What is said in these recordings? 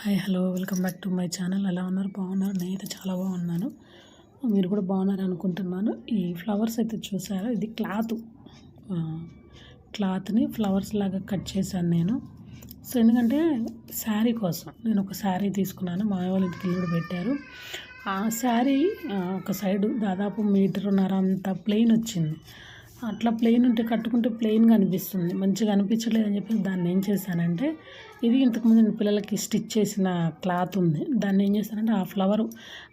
Hi hello welcome back to my channel. ఎలా ఉన్నారు? బాగున్నారు? నేనైతే చాలా బాగున్నాను. మీరు కూడా బాగున్నారు అనుకుంటున్నాను. ఈ ఫ్లవర్స్ అయితే చూసారా? ఇది క్లాత్. క్లాత్ని ఫ్లవర్స్ లాగా కట్ చేశాను నేను. సో ఎందుకంటే శారీ కోసం. నేను ఒక శారీ తీసుకున్నాను. మా వాళ్ళ ఇంటికి కూడా పెట్టారు. ఆ శారీ ఒక సైడు దాదాపు మీటర్న్నర అంత ప్లెయిన్ వచ్చింది. అట్లా ప్లెయిన్ ఉంటే కట్టుకుంటే ప్లెయిన్గా అనిపిస్తుంది. మంచిగా అనిపించలేదు అని చెప్పి దాన్ని ఏం చేశానంటే ఇది ఇంతకుముందు నేను పిల్లలకి స్టిచ్ చేసిన క్లాత్ ఉంది. దాన్ని ఏం చేశానంటే ఆ ఫ్లవర్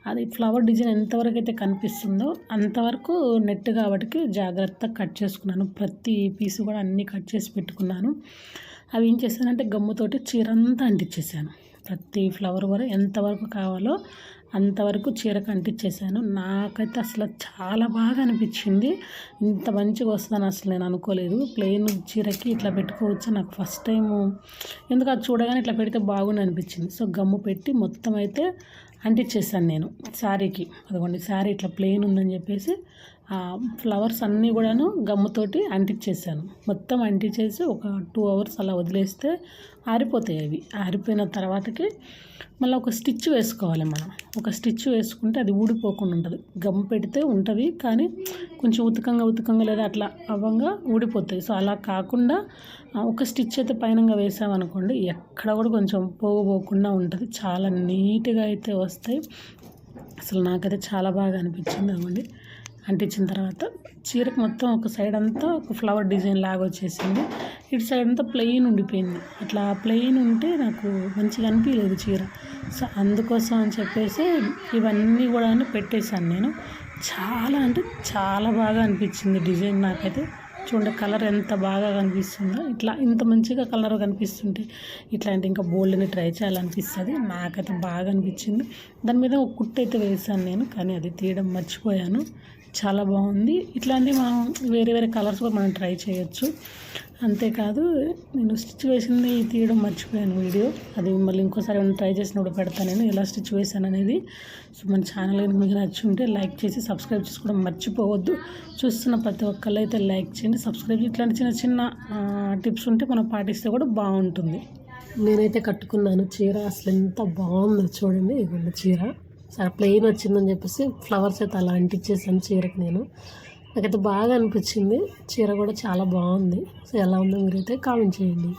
అది ఫ్లవర్ డిజైన్ ఎంతవరకు అయితే కనిపిస్తుందో అంతవరకు నెట్ కాబట్టి జాగ్రత్తగా కట్ చేసుకున్నాను. ప్రతి పీసు కూడా అన్నీ కట్ చేసి పెట్టుకున్నాను. అవి ఏం చేశానంటే గమ్ముతోటి చీరంతా అంటించేసాను ప్రతి ఫ్లవర్ కూడా ఎంతవరకు కావాలో అంతవరకు చీరకు అంటించేసాను నాకైతే అసలు చాలా బాగా అనిపించింది. ఇంత మంచిగా వస్తుందని అసలు నేను అనుకోలేదు. ప్లెయిన్ చీరకి ఇట్లా పెట్టుకోవచ్చు నాకు ఫస్ట్ టైం ఎందుకు అది చూడగానే ఇట్లా పెడితే బాగుండి అనిపించింది. సో గమ్ము పెట్టి మొత్తం అయితే అంటించేసాను నేను శారీకి. అదిగోండి శారీ ఇట్లా ప్లెయిన్ ఉందని చెప్పేసి ఫ్లవర్స్ అన్నీ కూడాను గమ్ముతోటి అంటించేసాను మొత్తం అంటించేసి ఒక టూ అవర్స్ అలా వదిలేస్తే ఆరిపోతాయి అవి. ఆరిపోయిన తర్వాతకి మళ్ళీ ఒక స్టిచ్ వేసుకోవాలి మనం. ఒక స్టిచ్ వేసుకుంటే అది ఊడిపోకుండా ఉంటుంది. గమ్ పెడితే ఉంటుంది కానీ కొంచెం ఉతకంగా ఉతకంగా లేదా అట్లా అవ్వంగా ఊడిపోతాయి. సో అలా కాకుండా ఒక స్టిచ్ అయితే పైనంగా వేసామనుకోండి ఎక్కడ కూడా కొంచెం పోగపోకుండా ఉంటుంది. చాలా నీట్గా అయితే వస్తాయి. అసలు నాకైతే చాలా బాగా అనిపించింది అవ్వండి. అంటించిన తర్వాత చీరకు మొత్తం ఒక సైడ్ అంతా ఒక ఫ్లవర్ డిజైన్ లాగా వచ్చేసింది. ఇటు సైడ్ అంతా ప్లెయిన్ ఉండిపోయింది. అట్లా ప్లెయిన్ ఉంటే నాకు మంచిగా అనిపించలేదు చీర. సో అందుకోసం అని చెప్పేసి ఇవన్నీ కూడా పెట్టేశాను నేను. చాలా అంటే చాలా బాగా అనిపించింది డిజైన్ నాకైతే. చూడండి కలర్ ఎంత బాగా కనిపిస్తుందో. ఇట్లా ఇంత మంచిగా కలర్ కనిపిస్తుంటే ఇట్లాంటి ఇంకా బోల్డ్ని ట్రై చేయాలనిపిస్తుంది. నాకైతే బాగా అనిపించింది. దాని మీద ఒక కుట్టు అయితే వేసాను నేను కానీ అది తీయడం మర్చిపోయాను. చాలా బాగుంది. ఇట్లాంటివి మనం వేరే వేరే కలర్స్ కూడా మనం ట్రై చేయొచ్చు. అంతేకాదు నేను స్టిచ్ వేసింది తీయడం మర్చిపోయాను వీడియో. అది మళ్ళీ ఇంకోసారి ఏమైనా ట్రై చేసినప్పుడు పెడతాను నేను ఎలా స్టిచ్ వేసాను అనేది. సో మన ఛానల్ కనుక మీకు నచ్చి ఉంటే లైక్ చేసి సబ్స్క్రైబ్ చేసుకోవడం మర్చిపోవద్దు. చూస్తున్న ప్రతి ఒక్కళ్ళు అయితే లైక్ చేయండి సబ్స్క్రైబ్ ఇట్లాంటి చిన్న చిన్న టిప్స్ ఉంటే మనం పాటిస్తే కూడా బాగుంటుంది. నేనైతే కట్టుకున్నాను చీర. అసలు ఎంత బాగుందో చూడండి ఇవ్వండి చీర. చాలా ప్లెయిన్ వచ్చిందని చెప్పేసి ఫ్లవర్స్ అయితే అలా అంటించేసాను చీరకి నేను. నాకైతే బాగా అనిపించింది. చీర కూడా చాలా బాగుంది. సో ఎలా ఉందో మీరైతే కామెంట్ చేయండి.